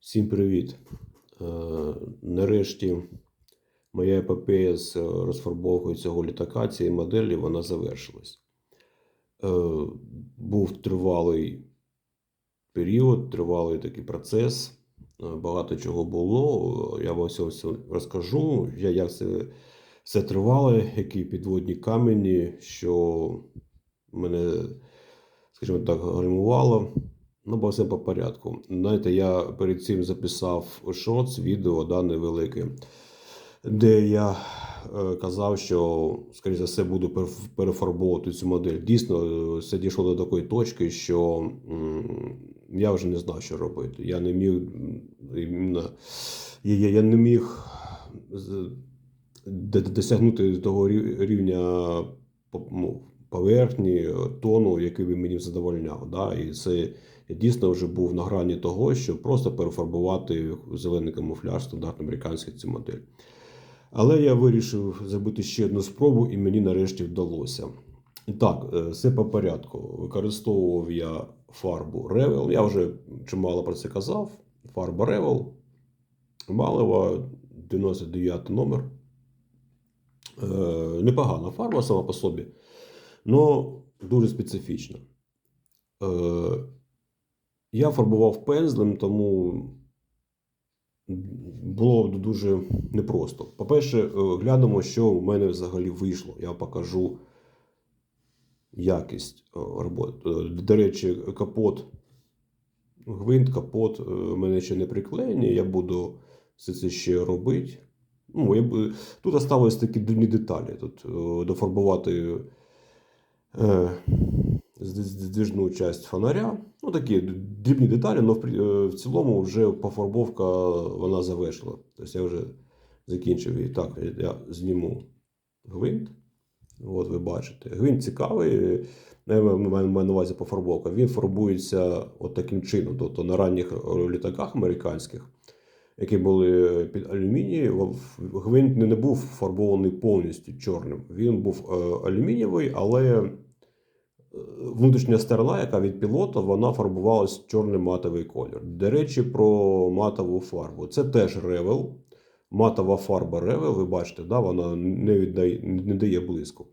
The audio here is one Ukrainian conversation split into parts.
Всім привіт! Е, Нарешті моя епопея з е, розфарбовкою цього літака, цієї моделі, вона завершилась. Е, Був тривалий період, тривалий такий процес. Багато чого було. Я вам все розкажу, як це все тривало, які підводні камені, що мене, скажімо так, гримувало. Ну, бо все по порядку. Знаєте, я перед цим записав шоц, відео да, невелике, де я е, казав, що, скоріше за все, буду перефарбовувати цю модель. Дійсно, е, все дійшло до такої точки, що я вже не знав, що робити. Я не міг я, я, не міг досягнути того рівня поверхні, тону, який би мені задовольняв. Да? І це я дійсно вже був на грані того, щоб просто перефарбувати зелений камуфляж стандарт американський цю модель. Але я вирішив зробити ще одну спробу, і мені нарешті вдалося. І так, е, все по порядку. Використовував я фарбу Revel. Я вже чимало про це казав. Фарба Revel. Малева 99 номер. Е, непогана фарба сама по собі, але дуже специфічна. Е, я фарбував пензлем, тому було дуже непросто. По-перше, е, глянемо, що в мене взагалі вийшло. Я покажу якість е, роботи. Е, До речі, капот, гвинт, капот в мене ще не приклеєні. Я буду все це ще робити. Ну, я, б- тут осталось такі дрібні деталі. Тут дофарбувати здвижну часть фонаря. Ну, такі дрібні деталі, але в, цілому вже пофарбовка вона завершила. Тобто я вже закінчив її. Так, я- зніму гвинт. От ви бачите. Гвинт цікавий. маю на увазі пофарбовка. Він фарбується от таким чином. Тобто на ранніх е, літаках американських, які були під алюміній, гвинт не був фарбований повністю чорним. Він був е, алюмінієвий, але внутрішня сторона, яка від пілота, вона фарбувалась в чорний матовий колір. До речі, про матову фарбу. Це теж ревел. Матова фарба ревел, ви бачите, да, вона не, віддає, не дає блиску.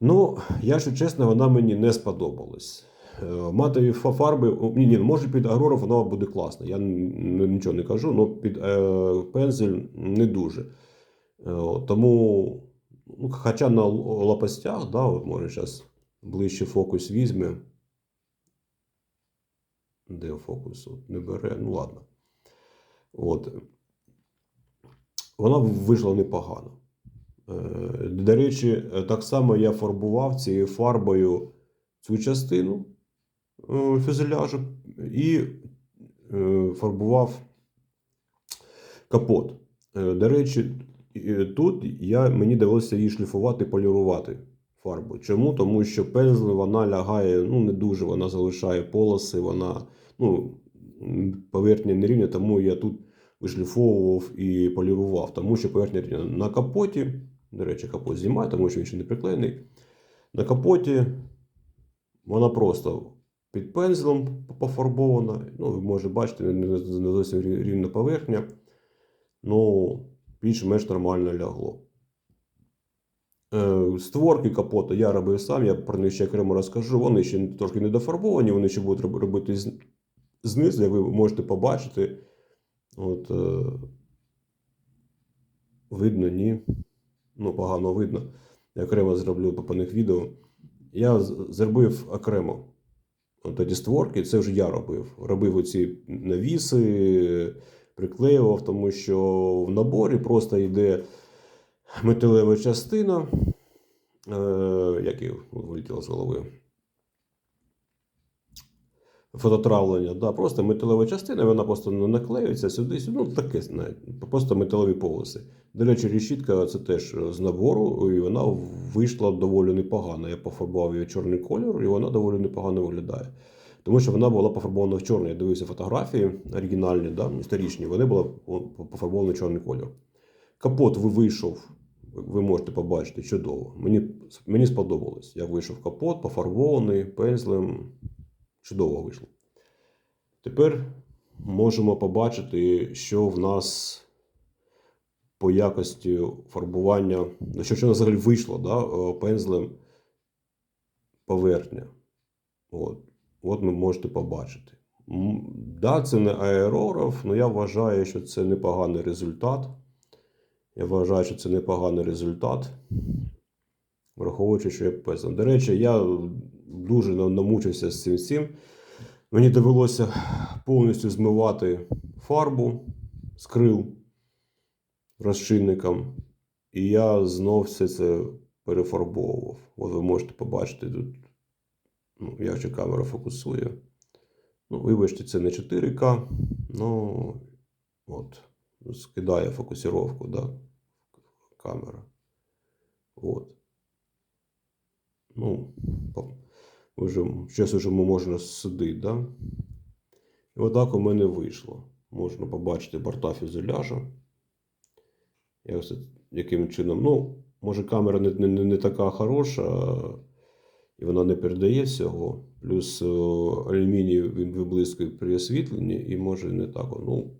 Ну, якщо чесно, вона мені не сподобалась. Е, Матові фарби, ні, ні, може під агрору вона буде класна. Я нічого не кажу, але під е, пензель не дуже. Е, тому, ну, хоча на лопастях, да, може зараз ближче фокус візьме. Де фокус? От не бере. Ну ладно. От. Вона вийшла непогано. Е, До речі, так само я фарбував цією фарбою цю частину е, фюзеляжу і е, фарбував капот. До речі, тут я, мені довелося її шліфувати, полірувати фарбу. Чому? Тому що пензлем вона лягає ну, не дуже, вона залишає полоси, вона ну, поверхня не рівня, тому я тут вишліфовував і полірував. Тому що поверхня рівня на капоті. До речі, капот знімає, тому що він ще не приклеєний. На капоті вона просто під пензлем пофарбована. Ну, ви можете бачити, не зовсім рівна поверхня. Ну, більш-менш нормально лягло. Е, Створки капота я робив сам, я про них ще окремо розкажу. Вони ще трошки не дофарбовані, вони ще будуть робити знизу, як ви можете побачити. От, е, видно, ні. Ну, погано видно. Я окремо зроблю по, них відео. Я зробив окремо. От тоді створки, це вже я робив. Робив оці навіси, приклеював, тому що в наборі просто йде металева частина. Е, як її вилетіло з голови. Фототравлення, да, просто металева частина, вона просто не наклеюється сюди, сюди, ну таке, знаєте, просто металеві полоси. До речі, решітка це теж з набору, і вона вийшла доволі непогано. Я пофарбував її чорний кольор, і вона доволі непогано виглядає. Тому що вона була пофарбована в чорний. Я дивився фотографії оригінальні, да, історичні, вони були пофарбовані в чорний кольор. Капот вийшов, ви можете побачити чудово. Мені, мені сподобалось. Я вийшов капот, пофарбований пензлем. Чудово вийшло. Тепер можемо побачити, що в нас по якості фарбування, ну, що, що взагалі вийшло да, е, пензлем поверхня. От. От ви можете побачити. Да, це не аерограф, але я вважаю, що це непоганий результат. Я вважаю, що це непоганий результат. Враховуючи, що я пензлем. До речі, я дуже намучився з цим всім. Мені довелося повністю змивати фарбу з крил розчинником. І я знов все це перефарбовував. От ви можете побачити тут, ну, як же камера фокусує. Ну, вибачте, це не 4К. Ну, от, скидає фокусировку, да, камера. От. Ну, вже, зараз вже можна судити, да? І отак у мене вийшло. Можна побачити борта фюзеляжа. Як це, яким чином. Ну, може, камера не, не, не така хороша, і вона не передає всього. Плюс е, алюміній він виблискує при освітленні, і може не так. Ну,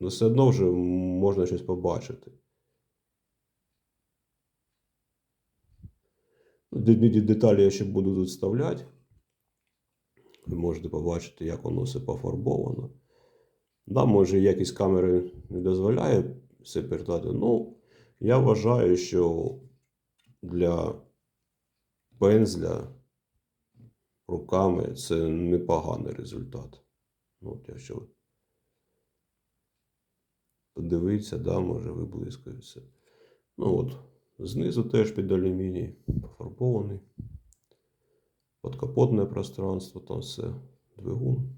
ну, все одно вже можна щось побачити. Де- де- Деталі я ще буду тут вставляти. Ви можете побачити, як воно все пофарбовано. Да, може, якість камери не дозволяє все передати. Ну, я вважаю, що для пензля руками це непоганий результат. Ну, от якщо подивитися, да, може виблискує все. Ну от, знизу теж під алюміній пофарбований. Подкапотне пространство, там все, двигун.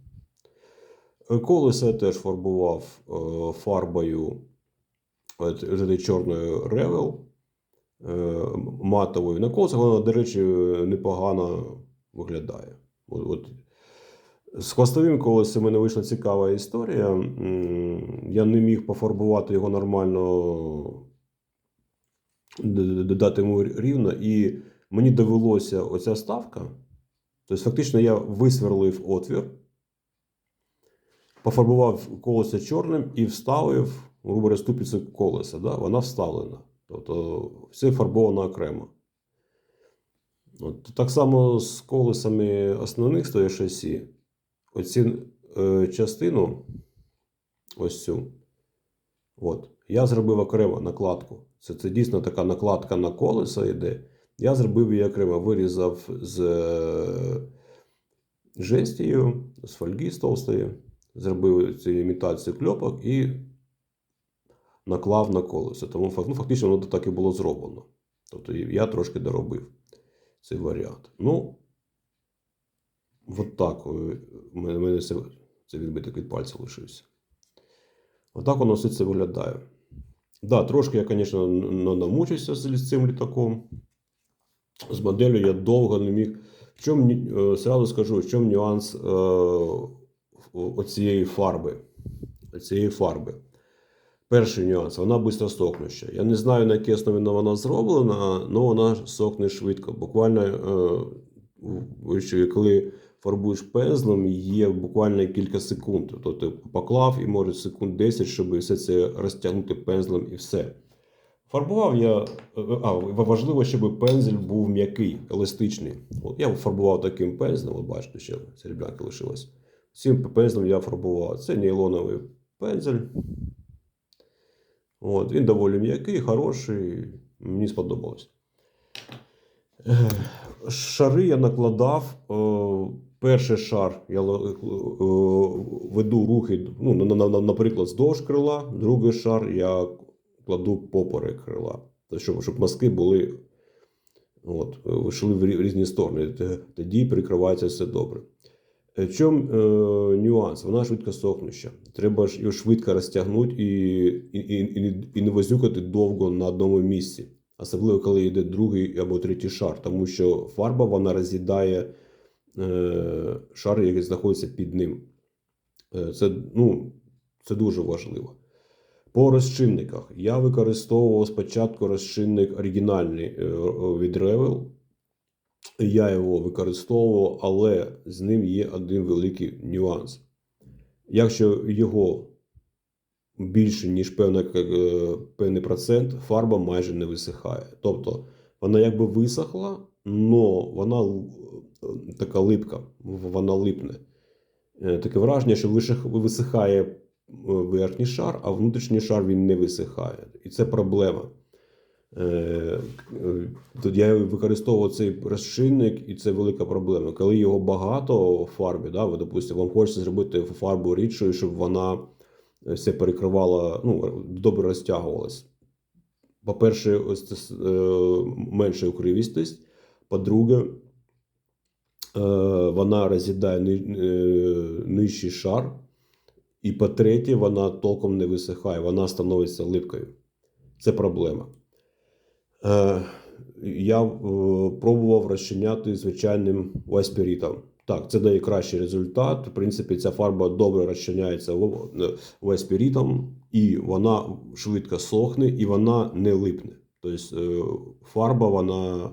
Е, Колеса я теж фарбував е, фарбою от чорною е, матовою. На колесах вона, до речі, непогано виглядає. От, от. З хвостовим колесом в мене вийшла цікава історія. Я не міг пофарбувати його нормально, додати йому рівно, і мені довелося оця ставка. Тобто, фактично, я висверлив отвір, пофарбував колесо чорним і вставив, грубо ступицю колеса. Да? Вона вставлена. Тобто все фарбовано окремо. От, так само з колесами основних стоїть шасі. Оці е, частину, ось цю, от, я зробив окремо накладку. Це, це дійсно така накладка на колеса йде. Я зробив її окремо, вирізав з е, жестію, з фольги з товстої, зробив цю імітацію кльопок і наклав на колесо. Тому ну, фактично воно так і було зроблено. Тобто я трошки доробив цей варіант. Ну, от так. е, У у мене це відбиток від пальця лишився. Отак воно все це виглядає. Да, трошки я, звісно, намучився з з цим літаком. З моделлю я довго не міг. В чому, е, сразу скажу, в чому нюанс е, оцієї фарби. Оцієї фарби. Перший нюанс, вона швидко сохнуща. Я не знаю, на якій основі вона зроблена, але вона сохне швидко. Буквально, е, коли фарбуєш пензлем, є буквально кілька секунд. Тобто ти поклав і може секунд 10, щоб все це розтягнути пензлем і все. Фарбував я. е, А, важливо, щоб пензель був м'який, еластичний. От я фарбував таким пензлем, от бачите, ще серебрянка лишилась. Цим пензлем я фарбував. Це нейлоновий пензель. От, він доволі м'який, хороший. Мені сподобалось. Е, Шари я накладав. Е, Перший шар я е, веду рухи, ну, на- на- на- наприклад, здовж крила, другий шар я кладу поперек крила. Щоб, щоб мазки були от, е, йшли в різні сторони. Тоді прикривається все добре. Е, В чому е, нюанс? Вона швидко сохнуща. Треба ж її швидко розтягнути і, і, і, і не возюкати довго на одному місці. Особливо, коли йде другий або третій шар, тому що фарба вона роз'їдає е, шар, який знаходиться під ним. Е, це, ну, це дуже важливо. По розчинниках я використовував спочатку розчинник оригінальний е, від Revel. Я його використовував, але з ним є один великий нюанс. Якщо його більше, ніж певна, е, певний процент, фарба майже не висихає. Тобто вона якби висохла, але вона така липка, вона липне. Е, Таке враження, що висихає е, верхній шар, а внутрішній шар він не висихає. І це проблема. Е, Тут я використовував цей розчинник, і це велика проблема. Коли його багато в фарбі, да, ви, допустимо, вам хочеться зробити фарбу рідшою, щоб вона все перекривала, ну, добре розтягувалась. По-перше, ось це менша укривістость. По-друге, вона роз'їдає е, нижчий шар. І по-третє, вона толком не висихає, вона становиться липкою. Це проблема. Е, я е, пробував розчиняти звичайним вайспірітом. Так, це дає кращий результат. В принципі, ця фарба добре розчиняється е, і вона швидко сохне, і вона не липне. Тобто е, фарба, вона,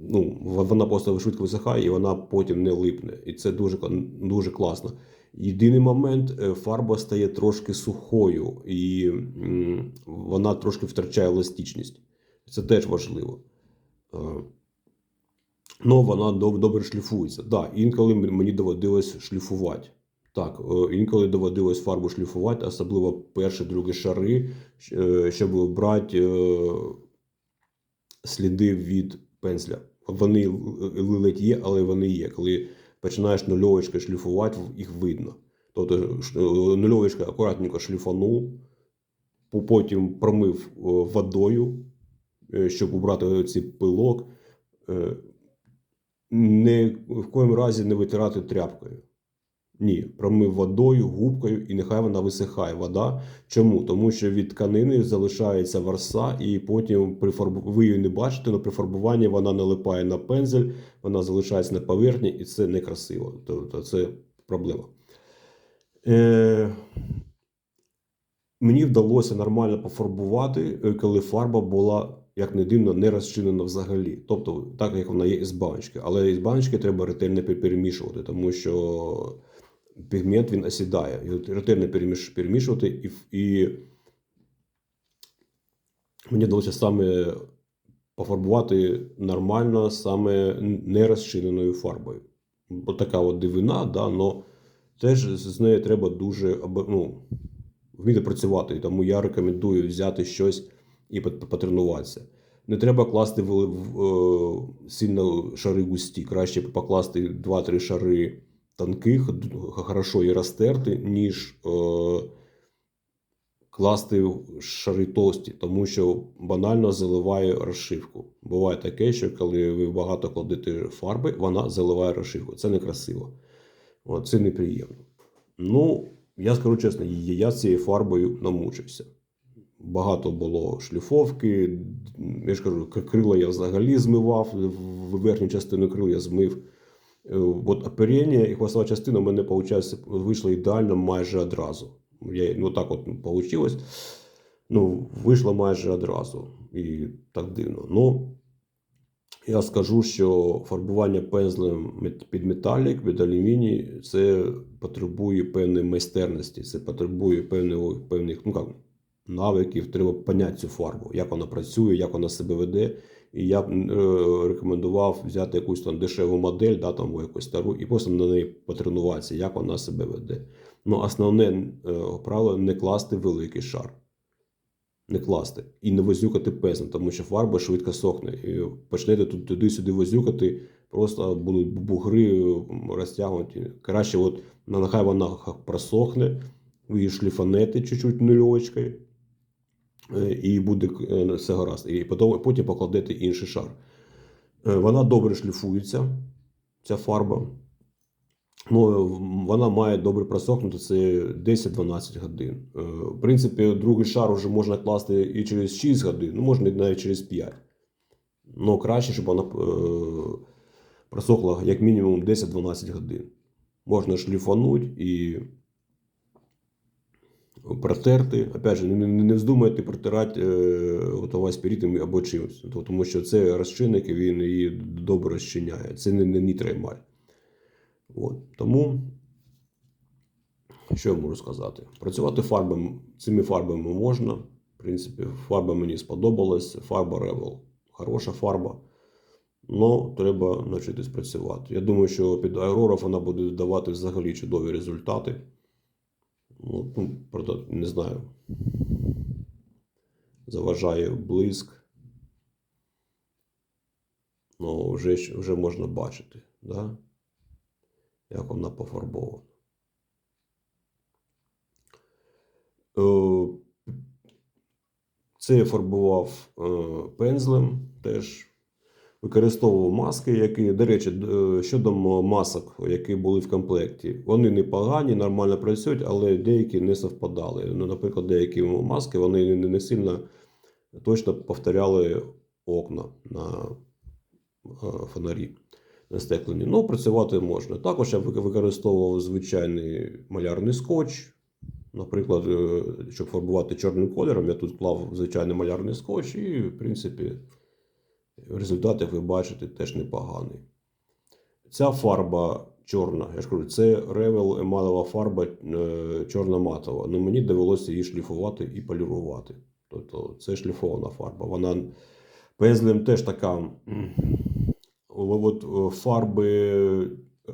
ну, вона просто швидко висихає, і вона потім не липне. І це дуже, дуже класно. Єдиний момент, е, фарба стає трошки сухою, і вона трошки втрачає еластичність. Це теж важливо. Е, Ну, вона добре шліфується. Да, інколи мені доводилось шліфувати. Так, е, інколи доводилось фарбу шліфувати, особливо перші, другі шари, щоб брати сліди від пензля. Вони ледь є, але вони є. Коли починаєш нульовочки шліфувати, їх видно. Тобто е, акуратненько шліфанув, потім промив водою, е, щоб убрати цей пилок. Е, Не в коїм разі не витирати тряпкою. Ні, промив водою, губкою, і нехай вона висихає вода. Чому? Тому що від тканини залишається варса, і потім при фарб... ви її не бачите, але при фарбуванні вона налипає на пензель, вона залишається на поверхні, і це некрасиво. Тобто це проблема. Е... Мені вдалося нормально пофарбувати, е, коли фарба була, як не дивно, не розчинена взагалі. Тобто, так як вона є із баночки. Але із баночки треба ретельно пе- перемішувати, тому що пігмент він осідає. Його ретельно переміш- перемішувати, і, і мені вдалося саме пофарбувати нормально, саме не розчиненою фарбою. Бо така от дивина, да, но теж з нею треба дуже ну, вміти працювати. Тому я рекомендую взяти щось і пот- потренуватися. Не треба класти е, сильно шари густі. Краще покласти 2-3 шари тонких, хорошо і розтерти, ніж е, класти шари товсті, тому що банально заливає розшивку. Буває таке, що коли ви багато кладете фарби, вона заливає розшивку. Це некрасиво. От, це неприємно. Ну, я скажу чесно, я з цією фарбою намучився. Багато було шліфовки. Я ж кажу, крила я взагалі змивав, верхню частину крил я змив. Е, От оперення і хвостова частина у мене виходить, вийшла ідеально майже одразу. Я, ну так от вийшло. Ну, вийшло майже одразу. І так дивно. Ну, я скажу, що фарбування пензлем під металік, під алюміній, це потребує певної майстерності, це потребує певних, певних ну, як, навиків. Треба поняти цю фарбу, як вона працює, як вона себе веде. І я б е, рекомендував взяти якусь там дешеву модель, да, там, або якусь стару, і просто на неї потренуватися, як вона себе веде. Ну, основне е, правило не класти великий шар не класти і не возюкати песнем, тому що фарба швидко сохне. І почнете тут туди-сюди возюкати, просто будуть бугри розтягнуті. Краще, от нехай вона просохне, ви її шліфанете чуть-чуть нульовочкою, і буде е, все гаразд. І потім, покладете інший шар. Е, Вона добре шліфується, ця фарба. Ну, вона має добре просохнути, це 10-12 годин. Е, В принципі, другий шар вже можна класти і через 6 годин, ну можна навіть через 5. Ну, краще, щоб вона е, просохла як мінімум 10-12 годин. Можна шліфануть і протерти. Опять же, не, не, вздумайте протирати е, готова спірітом або чимось, тому що це розчинник, і він її добре розчиняє. Це не, не нітроемаль. От. Тому що я можу сказати? Працювати фарбами, цими фарбами можна. В принципі, фарба мені сподобалась. Фарба Revel хороша фарба. Ну, треба навчитись працювати. Я думаю, що під Aurora вона буде давати взагалі чудові результати. Ну, ну, правда, не знаю. Заважає блиск. Ну, вже, вже можна бачити, да? як вона пофарбована. Е, Це я фарбував е, пензлем теж. Використовував маски, які, до речі, е, щодо масок, які були в комплекті. Вони непогані, нормально працюють, але деякі не совпадали. Ну, наприклад, деякі маски вони не, сильно точно повторяли окна на е, фонарі на стеклені. Ну, працювати можна. Також я використовував звичайний малярний скотч. Наприклад, е, щоб фарбувати чорним кольором, я тут клав звичайний малярний скотч, і, в принципі, результат, як ви бачите, теж непоганий. Ця фарба чорна, я ж кажу, це Revel емалева фарба е, чорна матова. Ну, мені довелося її шліфувати і полірувати. Тобто це шліфована фарба. Вона пензлем теж така. От фарби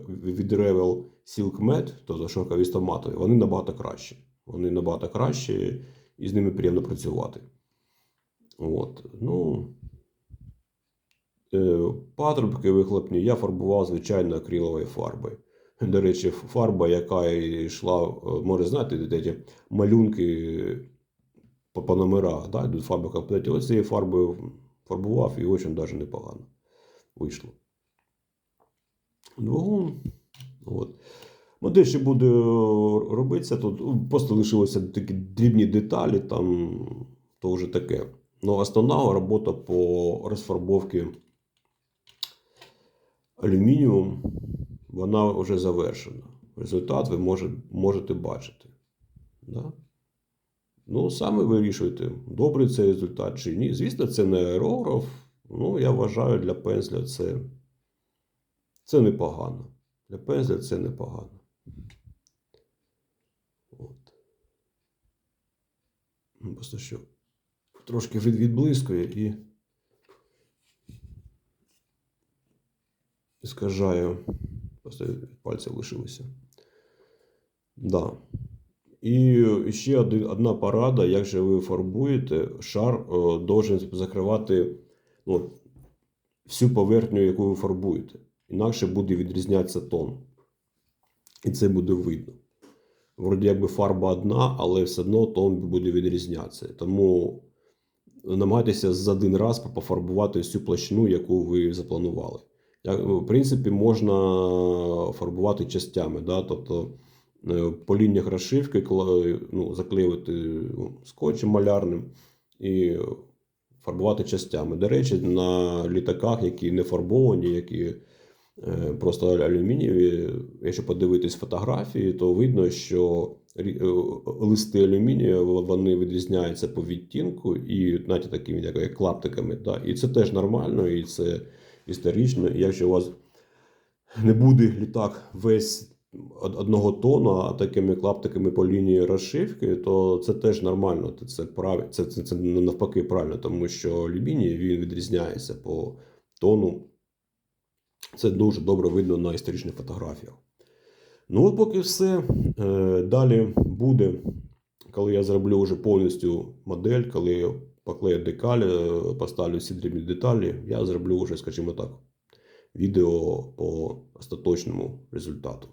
від Revel Silk Matte, тобто шовковісто матові, вони набагато кращі. Вони набагато кращі, і з ними приємно працювати. От. Ну, патрубки вихлопні я фарбував звичайно акриловою фарбою. До речі, фарба, яка йшла, е, може знаєте, ті малюнки по, по номерах, да, йдуть фарби комплекті. Ось цією фарбою фарбував і дуже навіть непогано вийшло. Двигун. От. Модель ще буде робитися. Тут ну, просто лишилися такі дрібні деталі, там то вже таке. Ну, основна робота по розфарбовці алюмініум, вона вже завершена. Результат ви може, можете бачити. Да? Ну, саме вирішуйте, добрий це результат чи ні. Звісно, це не аерограф. Ну, я вважаю, для пензля це, це непогано. Для пензля це непогано. От. Ну, Просто що трошки від, відблискує і скажаю. Просто від пальця лишилося. Да. І ще один, одна порада, як же ви фарбуєте, шар о, должен закривати ну, всю поверхню, яку ви фарбуєте. Інакше буде відрізнятися тон. І це буде видно. Вроді якби фарба одна, але все одно тон буде відрізнятися. Тому намагайтеся за один раз пофарбувати всю площину, яку ви запланували. Як, В принципі, можна фарбувати частями. Да? Тобто е, по лініях розшивки ну, заклеювати ну, скотчем малярним і фарбувати частями. До речі, на літаках, які не фарбовані, які е, просто алюмінієві, якщо подивитись фотографії, то видно, що е, листи алюмінію вони відрізняються по відтінку і навіть такими як клаптиками. Да? І це теж нормально, і це історично. І якщо у вас не буде літак весь одного тону, а такими клаптиками по лінії розшивки, то це теж нормально. Це, прав... це, це, це навпаки правильно, тому що алюміній він відрізняється по тону. Це дуже добре видно на історичних фотографіях. Ну, от поки все. Е, Далі буде, коли я зроблю вже повністю модель, коли поклею декаль, е, поставлю всі дрібні деталі, я зроблю вже, скажімо так, відео по остаточному результату.